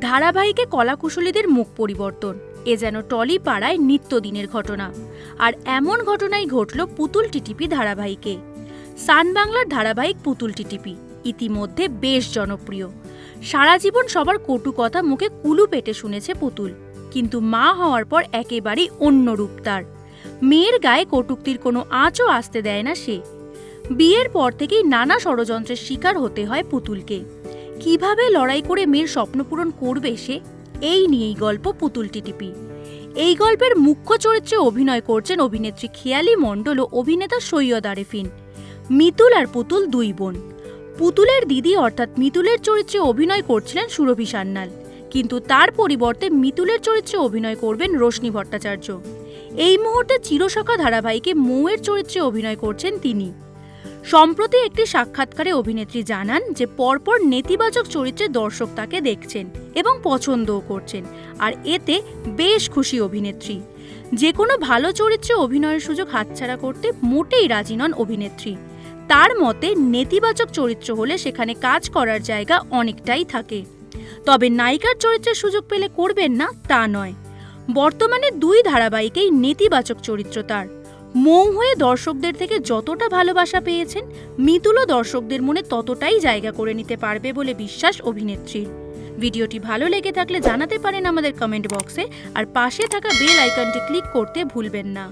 ধারাবাহিকে কলাকুশলীদের মুখ পরিবর্তন, এ যেন টলি পাড়ায় নিত্যদিনের ঘটনা। আর এমন ঘটনাই ঘটল পুতুল টিটিপি ধারাবাহিকে। সান বাংলার ধারাবাহিক পুতুল টিটিপি, ইতিমধ্যে বেশ জনপ্রিয়। সারা জীবন সবার কটু কথা মুখে কুলু পেটে শুনেছে পুতুল, কিন্তু মা হওয়ার পর একেবারেই অন্য রূপ তার। মেয়ের গায়ে কটুক্তির কোনো আঁচও আসতে দেয় না সে। বিয়ের পর থেকেই নানা ষড়যন্ত্রের শিকার হতে হয় পুতুলকে। কীভাবে লড়াই করে মেয়ের স্বপ্ন পূরণ করবে সে? এই নিয়েই গল্প পুতুল টিটিপি। এই গল্পের মুখ্য চরিত্রে অভিনয় করছেন অভিনেত্রী খেয়ালি মণ্ডল ও অভিনেতা সৈয়দ আরেফিন। মিতুল আর পুতুল দুই বোন। পুতুলের দিদি অর্থাৎ মিতুলের চরিত্রে অভিনয় করছিলেন সুরভি সান্যাল। কিন্তু তার পরিবর্তে মিতুলের চরিত্রে অভিনয় করবেন রোশনি ভট্টাচার্য। এই মুহূর্তে চিরসখা ধারাবাহিকে মৌয়ের চরিত্রে অভিনয় করছেন তিনি। সম্প্রতি একটি সাক্ষাৎকারে অভিনেত্রী জানান যে পরপর নেতিবাচক চরিত্রে দর্শক তাকে দেখছেন এবং পছন্দও করছেন, আর এতে বেশ খুশি অভিনেত্রী। যে কোনো ভালো চরিত্রে অভিনয়ের সুযোগ হাতছাড়া করতে মোটেই রাজি নন অভিনেত্রী। তার মতে, নেতিবাচক চরিত্র হলে সেখানে কাজ করার জায়গা অনেকটাই থাকে। তবে নায়িকার চরিত্রের সুযোগ পেলে করবেন না তা নয়। বর্তমানে দুই ধারাবাহিকেই নেতিবাচক চরিত্র তার। মৌ হয়ে দর্শকদের থেকে যতটা ভালোবাসা পেয়েছেন মিতুলও দর্শকদের মনে ততটাই জায়গা করে নিতে পারবে বলে বিশ্বাস অভিনেত্রীর। ভিডিওটি ভালো লেগে থাকলে জানাতে পারেন আমাদের কমেন্ট বক্সে আর পাশে থাকা বেল আইকনটি ক্লিক করতে ভুলবেন না।